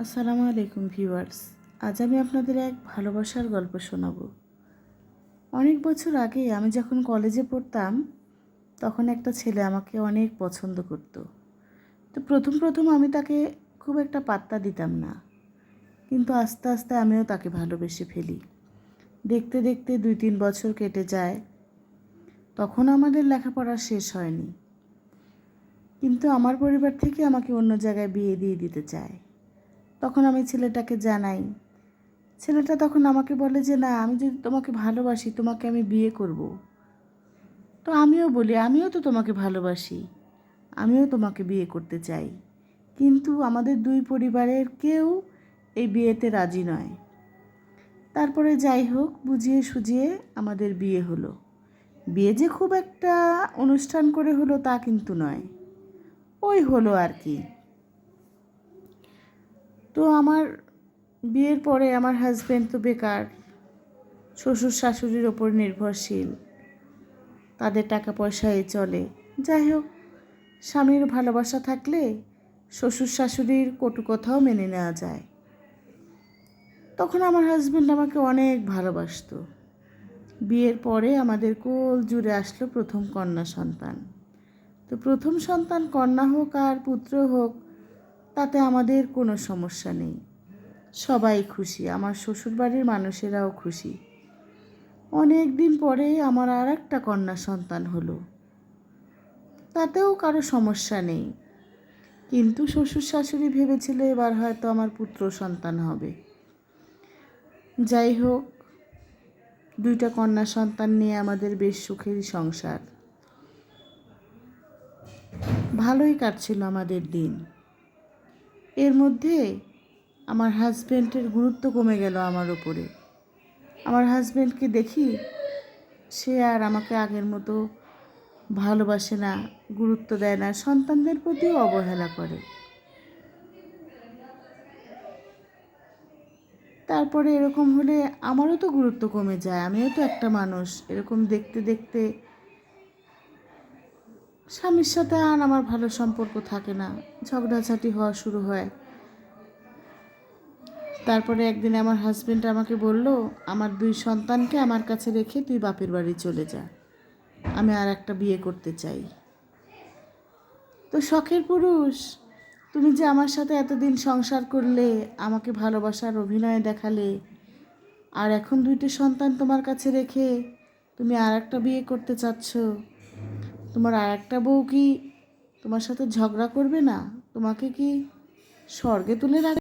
আসসালামু আলাইকুম ভিউয়ার্স। আজ আমি আপনাদের এক ভালোবাসার গল্প শোনাবো। অনেক বছর আগে আমি যখন কলেজে পড়তাম, তখন একটা ছেলে আমাকে অনেক পছন্দ করত। তো প্রথম প্রথম আমি তাকে খুব একটা পাত্তা দিতাম না। কিন্তু আস্তে আস্তে আমিও তাকে ভালোবেসে ফেলি। দেখতে দেখতে দুই তিন বছর কেটে যায়। তখন আমাদের লেখাপড়া শেষ হয়নি। কিন্তু আমার পরিবার থেকে আমাকে অন্য জায়গায় বিয়ে দিয়ে দিতে চায়। তখন আমি ছেলেটাকে জানাই। ছেলেটা তখন আমাকে বলে যে, না, আমি যদি তোমাকে ভালোবাসি, তোমাকে আমি বিয়ে করব। তো আমিও বলি, আমিও তো তোমাকে ভালোবাসি। আমিও তোমাকে বিয়ে করতে চাই। কিন্তু আমাদের দুই পরিবারের কেউ এই বিয়েতে রাজি নয়। তারপরে যাই হোক, বুঝিয়ে সুঝিয়ে আমাদের বিয়ে হলো। বিয়ে যে খুব একটা অনুষ্ঠান করে হলো তা কিন্তু নয়। ওই হলো আর কি। তো আমার বিয়ের পরে আমার হাজব্যান্ড তো বেকার, শ্বশুর শাশুড়ির ওপর নির্ভরশীল, তাদের টাকা পয়সায় চলে। যাই হোক, স্বামীর ভালোবাসা থাকলে শ্বশুর শাশুড়ির কটু কথাও মেনে নেওয়া যায়। তখন আমার হাজব্যান্ড আমাকে অনেক ভালোবাসতো। বিয়ের পরে আমাদের কোল জুড়ে আসলো প্রথম কন্যা সন্তান। তো প্রথম সন্তান কন্যা হোক আর পুত্র হোক তাতে আমাদের কোনো সমস্যা নেই। সবাই খুশি, আমার শ্বশুরবাড়ির মানুষেরাও খুশি। অনেক দিন পরে আমার আর একটা কন্যা সন্তান হলো। তাতেও কারও সমস্যা নেই। কিন্তু শ্বশুর শাশুড়ি ভেবেছিল এবার হয়তো আমার পুত্র সন্তান হবে। যাই হোক, দুইটা কন্যা সন্তান নিয়ে আমাদের বেশ সুখেরই সংসার। ভালোই কাটছিল আমাদের দিন। এর মধ্যে আমার হাজব্যান্ডের গুরুত্ব কমে গেল আমার ওপরে আমার হাজব্যান্ডকে দেখি সে আর আমাকে আগের মতো ভালোবাসে না, গুরুত্ব দেয় না, সন্তানদের প্রতিও অবহেলা করে। তারপরে এরকম হলে আমারও তো গুরুত্ব কমে যায়, আমিও তো একটা মানুষ। এরকম দেখতে দেখতে স্বামীর সাথে আর আমার ভালো সম্পর্ক থাকে না। ঝগড়াঝাটি হওয়া শুরু হয়। তারপরে একদিন আমার হাজবেন্ড আমাকে বলল, আমার দুই সন্তানকে আমার কাছে রেখে তুই বাপের বাড়ি চলে যা। আমি আর একটা বিয়ে করতে চাই। তো শখের পুরুষ, তুমি যে আমার সাথে এতদিন সংসার করলে, আমাকে ভালোবাসার অভিনয় দেখালে, আর এখন দুইটি সন্তান তোমার কাছে রেখে তুমি আর একটা বিয়ে করতে চাচ্ছ তোমার আর একটা বউ কি তোমার সাথে ঝগড়া করবে না? তোমাকে কি স্বর্গে তুলে রাখ